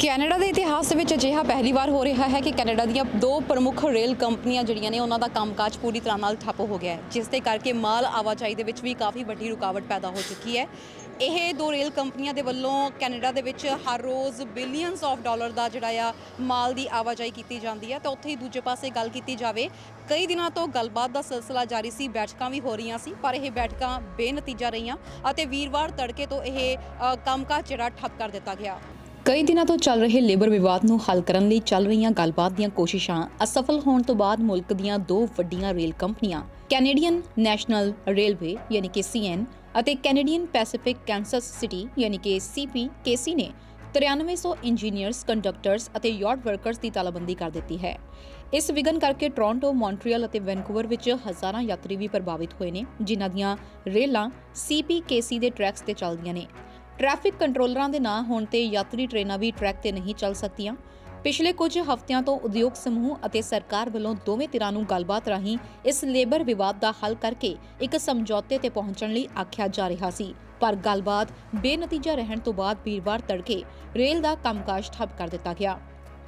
Canada ਦੇ ਇਤਿਹਾਸ ਵਿੱਚ ਅਜਿਹਾ ਪਹਿਲੀ ਵਾਰ ਹੋ ਰਿਹਾ ਹੈ ਕਿ ਕੈਨੇਡਾ ਦੀਆਂ ਦੋ ਪ੍ਰਮੁੱਖ ਰੇਲ ਕੰਪਨੀਆਂ ਜਿਹੜੀਆਂ ਨੇ, ਉਹਨਾਂ ਦਾ ਕੰਮਕਾਜ ਪੂਰੀ ਤਰ੍ਹਾਂ ਨਾਲ ਠੱਪ ਹੋ ਗਿਆ ਹੈ, ਜਿਸ ਦੇ ਕਰਕੇ ਮਾਲ ਆਵਾਜਾਈ ਦੇ ਵਿੱਚ ਵੀ ਕਾਫੀ ਵੱਡੀ ਰੁਕਾਵਟ ਪੈਦਾ ਹੋ ਚੁੱਕੀ ਹੈ। ਇਹ ਦੋ ਰੇਲ ਕੰਪਨੀਆਂ ਦੇ ਵੱਲੋਂ ਕੈਨੇਡਾ ਦੇ ਵਿੱਚ ਹਰ ਰੋਜ਼ ਬਿਲੀਅਨਸ ਆਫ ਡਾਲਰ ਦਾ ਜਿਹੜਾ ਆ ਮਾਲ ਦੀ ਆਵਾਜਾਈ ਕੀਤੀ ਜਾਂਦੀ ਹੈ। ਤਾਂ ਉੱਥੇ ਹੀ ਦੂਜੇ ਪਾਸੇ ਗੱਲ ਕੀਤੀ ਜਾਵੇ, ਕਈ ਦਿਨਾਂ ਤੋਂ ਗੱਲਬਾਤ ਦਾ ਸਿਲਸਿਲਾ ਜਾਰੀ ਸੀ, ਬੈਠਕਾਂ ਵੀ ਹੋ ਰਹੀਆਂ ਸੀ, ਪਰ ਇਹ ਬੈਠਕਾਂ ਬੇਨਤੀਜਾ ਰਹੀਆਂ ਅਤੇ ਵੀਰਵਾਰ ਤੜਕੇ ਤੋਂ ਇਹ ਕੰਮਕਾਜ ਜਿਹੜਾ ਠੱਪ ਕਰ ਦਿੱਤਾ ਗਿਆ। ਕਈ ਦਿਨਾਂ ਤੋਂ ਚੱਲ ਰਹੇ ਲੇਬਰ ਵਿਵਾਦ ਨੂੰ ਹੱਲ ਕਰਨ ਲਈ ਚੱਲ ਰਹੀਆਂ ਗੱਲਬਾਤ ਦੀਆਂ ਕੋਸ਼ਿਸ਼ਾਂ ਅਸਫਲ ਹੋਣ ਤੋਂ ਬਾਅਦ ਮੁਲਕ ਦੀਆਂ ਦੋ ਵੱਡੀਆਂ ਰੇਲ ਕੰਪਨੀਆਂ, ਕੈਨੇਡੀਅਨ ਨੈਸ਼ਨਲ ਰੇਲਵੇ ਯਾਨੀ ਕਿ ਸੀਐਨ ਅਤੇ ਕੈਨੇਡੀਅਨ ਪੈਸੀਫਿਕ ਕੈਂਸਸ ਸਿਟੀ ਯਾਨੀ ਕਿ ਸੀਪੀ ਕੇਸੀ ਨੇ 9300 ਇੰਜੀਨੀਅਰਸ, ਕੰਡਕਟਰਸ ਅਤੇ ਯਾਰਡ ਵਰਕਰਸ ਦੀ ਤਾਲਾਬੰਦੀ ਕਰ ਦਿੱਤੀ ਹੈ। ਇਸ ਵਿਗਨ ਕਰਕੇ ਟੋਰਾਂਟੋ, ਮੌਂਟਰੀਅਲ ਅਤੇ ਵੈਨਕੂਵਰ ਵਿੱਚ ਹਜ਼ਾਰਾਂ ਯਾਤਰੀ ਵੀ ਪ੍ਰਭਾਵਿਤ ਹੋਏ ਨੇ, ਜਿਨ੍ਹਾਂ ਦੀਆਂ ਰੇਲਾਂ ਸੀਪੀਕੇਸੀ ਦੇ ਟਰੈਕਸ ਤੇ ਚੱਲਦੀਆਂ ਨੇ। ਟ੍ਰੈਫਿਕ ਕੰਟਰੋਲਰਾਂ ਦੇ ਨਾ ਹੋਣ ਤੇ ਯਾਤਰੀ ਟ੍ਰੇਨਾਂ ਵੀ ਟਰੈਕ ਤੇ ਨਹੀਂ ਚੱਲ ਸਕਦੀਆਂ। ਪਿਛਲੇ ਕੁਝ ਹਫ਼ਤਿਆਂ ਤੋਂ ਉਦਯੋਗ ਸਮੂਹ ਅਤੇ ਸਰਕਾਰ ਵੱਲੋਂ ਦੋਵੇਂ ਧਿਰਾਂ ਨੂੰ ਗੱਲਬਾਤ ਰਾਹੀਂ ਇਸ ਲੇਬਰ ਵਿਵਾਦ ਦਾ ਹੱਲ ਕਰਕੇ ਇੱਕ ਸਮਝੌਤੇ ਤੇ ਪਹੁੰਚਣ ਲਈ ਆਖਿਆ ਜਾ ਰਿਹਾ ਸੀ। ਪਰ ਗੱਲਬਾਤ ਬੇਨਤੀਜਾ ਰਹਿਣ ਤੋਂ ਬਾਅਦ ਵੀਰਵਾਰ ਤੜਕੇ ਰੇਲ ਦਾ ਕੰਮਕਾਜ ਠੱਪ ਕਰ ਦਿੱਤਾ ਗਿਆ।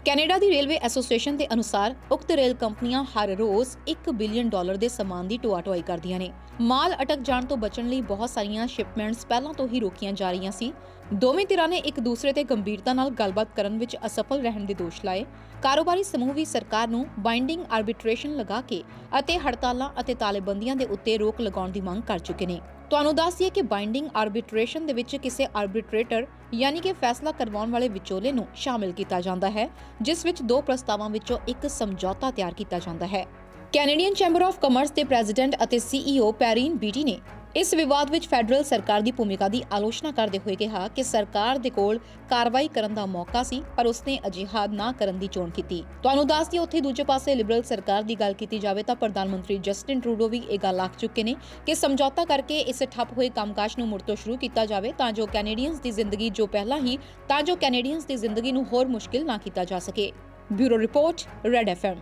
ਕੈਨੇਡਾ ਦੀ ਰੇਲਵੇ ਐਸੋਸੀਏਸ਼ਨ ਦੇ ਅਨੁਸਾਰ ਉਕਤ ਰੇਲ ਕੰਪਨੀਆਂ ਹਰ ਰੋਜ਼ 1 ਬਿਲੀਅਨ ਡਾਲਰ ਦੇ ਸਮਾਨ ਦੀ ਢੋਆ ਢੋਆਈ ਕਰਦੀਆਂ ਨੇ। ਮਾਲ ਅਟਕ ਜਾਣ ਤੋਂ ਬਚਣ ਲਈ ਬਹੁਤ ਸਾਰੀਆਂ ਸ਼ਿਪਮੈਂਟਸ ਪਹਿਲਾਂ ਤੋਂ ਹੀ ਰੋਕੀਆਂ ਜਾ ਰਹੀਆਂ ਸੀ। ਦੋਵੇਂ ਧਿਰਾਂ ਨੇ ਇੱਕ ਦੂਸਰੇ ਤੇ ਗੰਭੀਰਤਾ ਨਾਲ ਗੱਲਬਾਤ ਕਰਨ ਵਿੱਚ ਅਸਫਲ ਰਹਿਣ ਦੇ ਦੋਸ਼ ਲਾਏ। ਕਾਰੋਬਾਰੀ ਸਮੂਹ ਵੀ ਸਰਕਾਰ ਨੂੰ ਬਾਈਂਡਿੰਗ ਆਰਬਿਟ੍ਰੇਸ਼ਨ ਲਗਾ ਕੇ ਅਤੇ ਹੜਤਾਲਾਂ ਅਤੇ ਤਾਲੇਬੰਦੀਆਂ ਦੇ ਉੱਤੇ ਰੋਕ ਲਗਾਉਣ ਦੀ ਮੰਗ ਕਰ ਚੁੱਕੇ ਨੇ। ਤੁਹਾਨੂੰ ਦੱਸ ਦਈਏ ਕਿ ਬਾਈਂਡਿੰਗ ਆਰਬਿਟ੍ਰੇਸ਼ਨ ਦੇ ਵਿੱਚ ਕਿਸੇ ਆਰਬਿਟ੍ਰੇਟਰ ਯਾਨੀ ਕਿ ਫੈਸਲਾ ਕਰਵਾਉਣ ਵਾਲੇ ਵਿਚੋਲੇ ਨੂੰ ਸ਼ਾਮਿਲ ਕੀਤਾ ਜਾਂਦਾ ਹੈ, ਜਿਸ ਵਿੱਚ ਦੋ ਪ੍ਰਸਤਾਵਾਂ ਵਿੱਚੋਂ ਇੱਕ ਸਮਝੌਤਾ ਤਿਆਰ ਕੀਤਾ ਜਾਂਦਾ ਹੈ। ਕੈਨੇਡੀਅਨ ਚੈਂਬਰ ਆਫ ਕਮਰਸ ਦੇ ਪ੍ਰੈਜ਼ੀਡੈਂਟ ਅਤੇ ਸੀਈਓ ਪੈਰੀਨ ਬੀਟੀ ਨੇ ਇਸ ਵਿਵਾਦ ਵਿੱਚ ਫੈਡਰਲ ਸਰਕਾਰ ਦੀ ਭੂਮਿਕਾ ਦੀ ਆਲੋਚਨਾ ਕਰਦੇ ਹੋਏ ਕਿਹਾ ਕਿ ਸਰਕਾਰ ਦੇ ਕੋਲ ਕਾਰਵਾਈ ਕਰਨ ਦਾ ਮੌਕਾ ਸੀ, ਪਰ ਉਸਨੇ ਅਜਿਹਾ ਨਾ ਕਰਨ ਦੀ ਚੋਣ ਕੀਤੀ। ਤੁਹਾਨੂੰ ਦੱਸ ਦਈਏ, ਉੱਥੇ ਦੂਜੇ ਪਾਸੇ ਲਿਬਰਲ ਸਰਕਾਰ ਦੀ ਗੱਲ ਕੀਤੀ ਜਾਵੇ ਤਾਂ ਪ੍ਰਧਾਨ ਮੰਤਰੀ ਜਸਟਿਨ ਟਰੂਡੋ ਵੀ ਇਹ ਗੱਲ ਆਖ ਚੁੱਕੇ ਨੇ ਕਿ ਸਮਝੌਤਾ ਕਰਕੇ ਇਸ ਠੱਪ ਹੋਏ ਕੰਮਕਾਜ ਨੂੰ ਮੁੜ ਤੋਂ ਸ਼ੁਰੂ ਕੀਤਾ ਜਾਵੇ ਤਾਂ ਜੋ ਕੈਨੇਡੀਅਨਸ ਦੀ ਜ਼ਿੰਦਗੀ ਜੋ ਪਹਿਲਾਂ ਹੀ, ਤਾਂ ਜੋ ਕੈਨੇਡੀਅਨਸ ਦੀ ਜ਼ਿੰਦਗੀ ਨੂੰ ਹੋਰ ਮੁਸ਼ਕਿਲ ਨਾ ਕੀਤਾ ਜਾ ਸਕੇ। Bureau report, red FM